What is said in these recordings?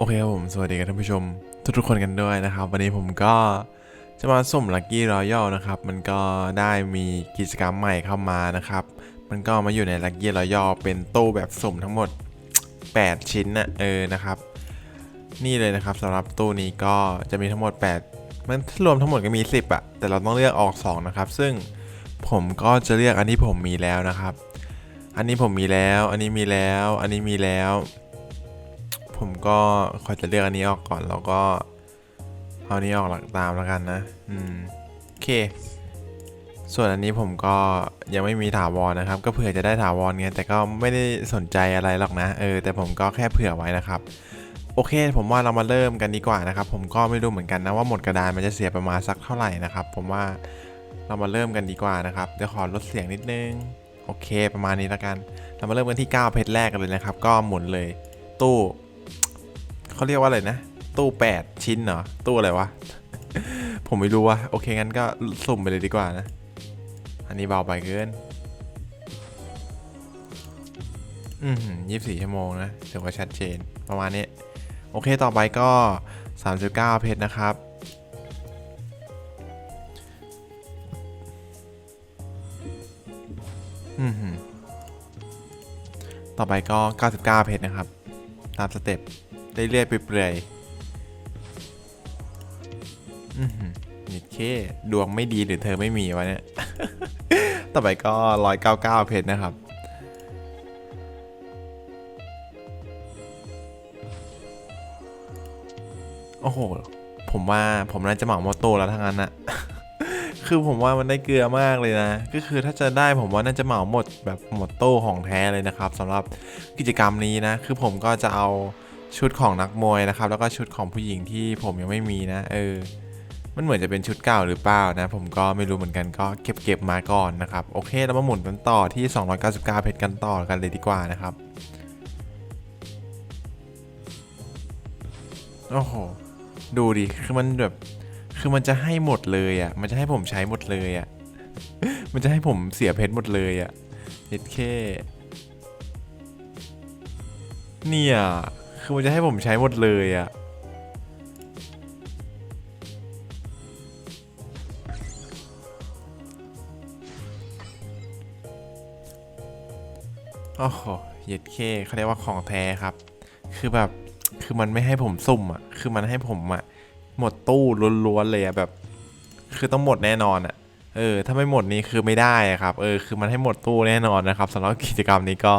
โอเคครับผม สวัสดีครับท่านผู้ชม ทุกๆคนกันด้วยนะครับ วันนี้ผมก็จะมาสุ่มลั c กี้รอยัลนะครับ มันก็ได้มีกิจกรรมใหม่เข้ามานะครับ มันก็มาอยู่ในลั c กี้รอยัลเป็นตู้แบบสุ่มทั้งหมด 8 ชิ้นนะเออนะครับ นี่เลยนะครับสำหรับตู้นี้ก็จะมีทั้งหมด 8 มันรวมทั้งหมดก็มี 10อะแต่เราต้องเลือกออก 2 นะครับ ซึ่งผมก็จะเลือกอันที่ผมมีแล้วนะครับ อันนี้ผมมีแล้ว อันนี้มีแล้ว อันนี้มีแล้ว ผมก็ขอยจะเลือกอันนี้ออกก่อนแล้วก็เอาอันนี้ออกหลังตามแล้วกันนะ อืม โอเค ส่วนอันนี้ผมก็ยังไม่มีถาวรนะครับ ก็เผื่อจะได้ถาวรไงแต่ก็ไม่ได้สนใจอะไรหรอกนะ เออ แต่ผมก็แค่เผื่อไว้นะครับ โอเค ผมว่าเรามาเริ่มกันดีกว่านะครับ ผมก็ไม่รู้เหมือนกันนะว่าหมดกระดานมันจะเสียประมาณสักเท่าไหร่นะครับ ผมว่าเรามาเริ่มกันดีกว่านะครับ เดี๋ยวขอลดเสียงนิดนึง โอเค ประมาณนี้แล้วกัน เรามาเริ่มกันที่ 9 เพชรแรกกันเลยนะครับ ก็หมุนเลยตู้ เขาเรียกว่าอะไรนะ ตู้ 8 ชิ้นเหรอ ตู้อะไรวะ ผมไม่รู้ว่ะโอเค งั้นก็สุ่มไปเลยดีกว่านะ อันนี้เบาไปเกิน อืมยี่สี่ชั่วโมงนะ ถือว่าชัดเจนประมาณนี้ โอเคต่อไปก็ 39 เพชรนะครับอืมหืมต่อไปก็ 99 เพชรนะครับ ตามสเต็ป เรื่อยๆเปื่อยอือหือนิดเคดวงไม่ดีหรือเธอไม่มีวะเนี่ย ต่อไปก็199เพชรนะครับ โอ้โห ผมว่าผมน่าจะเหมาโมโตแล้วทั้งนั้นอะคือผมว่ามันได้เกลือมากเลยนะ ก็คือถ้าจะได้ผมว่าน่าจะเหมาหมดแบบหมดโต้ของแท้เลยนะครับสำหรับกิจกรรมนี้นะ คือผมก็จะเอา ชุดของนักมวยนะครับ แล้วก็ชุดของผู้หญิงที่ผมยังไม่มีนะเออมันเหมือนจะเป็นชุดเก่าหรือเปล่านะ ผมก็ไม่รู้เหมือนกันก็เก็บเก็บมาก่อนนะครับ โอเคเรามาหมุนกันต่อที่ 299 เพชรกันต่อกันเลยดีกว่านะครับ โอ้โห ดูดิ คือมันแบบ คือมันจะให้หมดเลยอะ มันจะให้ผมใช้หมดเลยอะ มันจะให้ผมเสียเพชรหมดเลยอะเฮ็ดแค่เนี่ย คือมันจะให้ผมใช้หมดเลยอะโอ้โหเย็ดเคเขาเรียกว่าของแท้ครับ คือแบบ คือมันไม่ให้ผมสุ่มอะ คือมันให้ผมอะ หมดตู้ล้วนๆเลยอะแบบ คือต้องหมดแน่นอนอะ เออ ถ้าไม่หมดนี่คือไม่ได้อะครับ เออ คือมันให้หมดตู้แน่นอนนะครับสำหรับกิจกรรมนี้ก็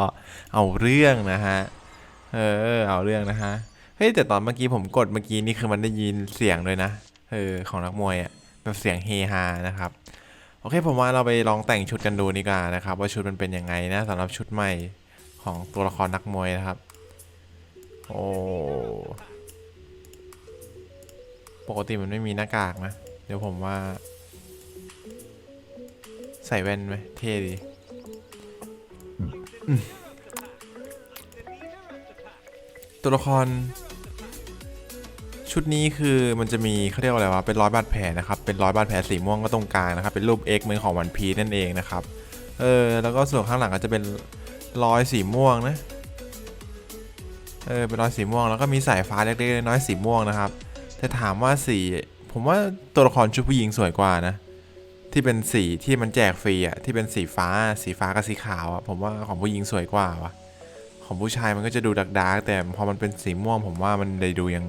เอาเรื่องนะฮะ เออ เอาเรื่องนะฮะ เฮ้ย แต่ตอนเมื่อกี้ผมกดเมื่อกี้นี่คือมันได้ยินเสียงเลยนะ เออ ของนักมวยอะ แบบเสียงเฮฮานะครับ โอเค ผมว่าเราไปลองแต่งชุดกันดูดีกว่านะครับ ว่าชุดมันเป็นยังไงนะสำหรับชุดใหม่ของตัวละครนักมวยนะครับ โอ้ ปกติมันไม่มีหน้ากากนะ เดี๋ยวผมว่า ใส่แว่นไหมเท่ดี ตัวละคร ชุดนี้คือมันจะมีเขาเรียกว่าอะไรวะเป็นร้อยบาดแผลนะครับ เป็นร้อยบาดแผลสีม่วงก็ตรงกลางนะครับ เป็นรูป X เหมือนของวันพีนั่นเองนะครับ เออ แล้วก็ส่วนข้างหลังก็จะเป็นรอยสีม่วงนะ เออ เป็นรอยสีม่วง แล้วก็มีสายฟ้าเล็กๆน้อยๆสีม่วงนะครับแต่ถามว่าสีผมว่าตัวละครชุดผู้หญิงสวยกว่านะ ที่เป็นสีที่มันแจกฟรีอะที่เป็นสีฟ้า สีฟ้ากับสีขาวอะผมว่าของผู้หญิงสวยกว่าวะ ของผู้ชายมันก็จะดูดักดาร์กแต่พอมันเป็นสีม่วงผมว่ามันเลยดูยัง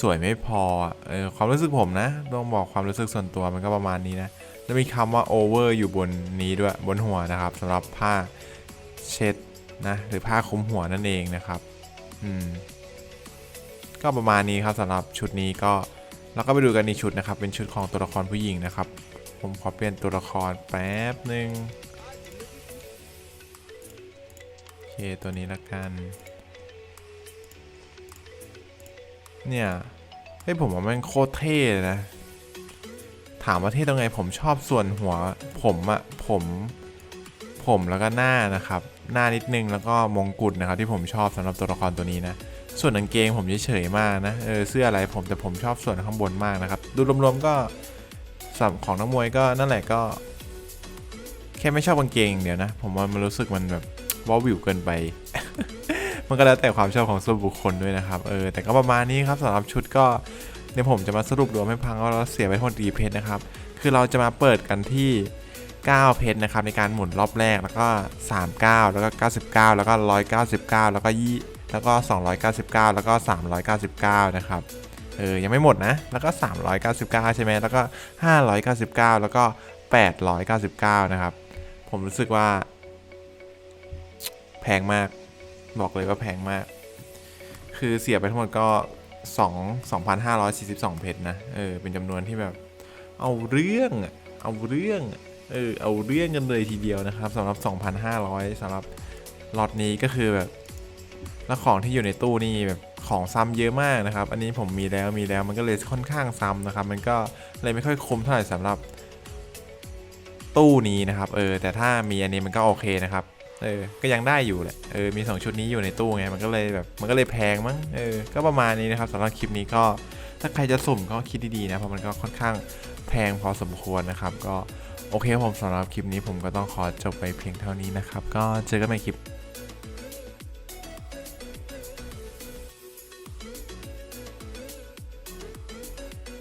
สวยไม่พออะเออความรู้สึกผมนะ ต้องบอกความรู้สึกส่วนตัวมันก็ประมาณนี้นะ แล้วมีคำว่า over อยู่บนนี้ด้วยบนหัวนะครับสำหรับผ้าเช็ดนะหรือผ้าคลุมหัวนั่นเองนะครับ อืม ก็ประมาณนี้ครับสำหรับชุดนี้ก็เราก็ไปดูกันอีกชุดนะครับ เป็นชุดของตัวละครผู้หญิงนะครับ ผมขอเปลี่ยนตัวละครแป๊บหนึ่ง เคตัวนี้ละกัน เนี่ยเฮ้ยผมว่ามันโคตรเท่นะ ถามว่าเท่ตรงไงผมชอบส่วนหัว ผมอะผม ผมแล้วก็หน้านะครับ หน้านิดนึงแล้วก็มงกุฎนะครับ ที่ผมชอบสำหรับตัวละครตัวนี้นะ ส่วนกางเกงผมเฉยๆมากนะเออเสื้ออะไรผมแต่ผมชอบส่วนข้างบนมากนะครับ ดูรวมๆก็สับของนักมวยก็นั่นแหละก็ แค่ไม่ชอบกางเกงเดี๋ยวนะ ผมว่ามันรู้สึกมันแบบ ว้าวิวเกินไป มันก็แล้วแต่ความชอบของส่วนบุคคลด้วยนะครับ เออ แต่ก็ประมาณนี้ครับสำหรับชุดก็เดี๋ยวผมจะมาสรุปรวมให้พังว่าเราเสียไปทั้งหมดกี่เพชรนะครับ คือเราจะมาเปิดกันที่ 9 เพชรนะครับในการหมุนรอบแรกแล้วก็ 39 แล้วก็ 99 แล้วก็ 199 แล้วก็ยี่แล้วก็ 299 แล้วก็ 399 นะครับเออ ยังไม่หมดนะ แล้วก็ 399 ใช่ไหม แล้วก็ 599 แล้วก็ 899 นะครับ ผมรู้สึกว่า แพงมาก บอกเลยว่าแพงมาก คือเสียไปทั้งหมดก็ 2 2,542 เพชรนะ เออ เป็นจำนวนที่แบบ เอาเรื่องอะเอาเรื่อง เออ เอาเรื่องกันเลยทีเดียวนะครับสำหรับ 2,500สำหรับล็อตนี้ก็คือแบบ แล้วของที่อยู่ในตู้นี่แบบของซ้ำเยอะมากนะครับ อันนี้ผมมีแล้วมีแล้วมันก็เลยค่อนข้างซ้ำนะครับ มันก็เลยไม่ค่อยคุ้มเท่าไหร่สำหรับตู้นี้นะครับ เออ แต่ถ้ามีอันนี้มันก็โอเคนะครับ เออ ก็ยังได้อยู่แหละ เออ มี 2 ชุดนี้อยู่ในตู้ไง มันก็เลยแบบ มันก็เลยแพงมั้ง เออ ก็ประมาณนี้นะครับสำหรับคลิปนี้ก็ ถ้าใครจะสุ่มก็คิดดีๆนะ เพราะมันก็ค่อนข้างแพงพอสมควรนะครับ ก็โอเคผมสำหรับคลิปนี้ผมก็ต้องขอจบไปเพียงเท่านี้นะครับ ก็เจอกันใหม่คลิป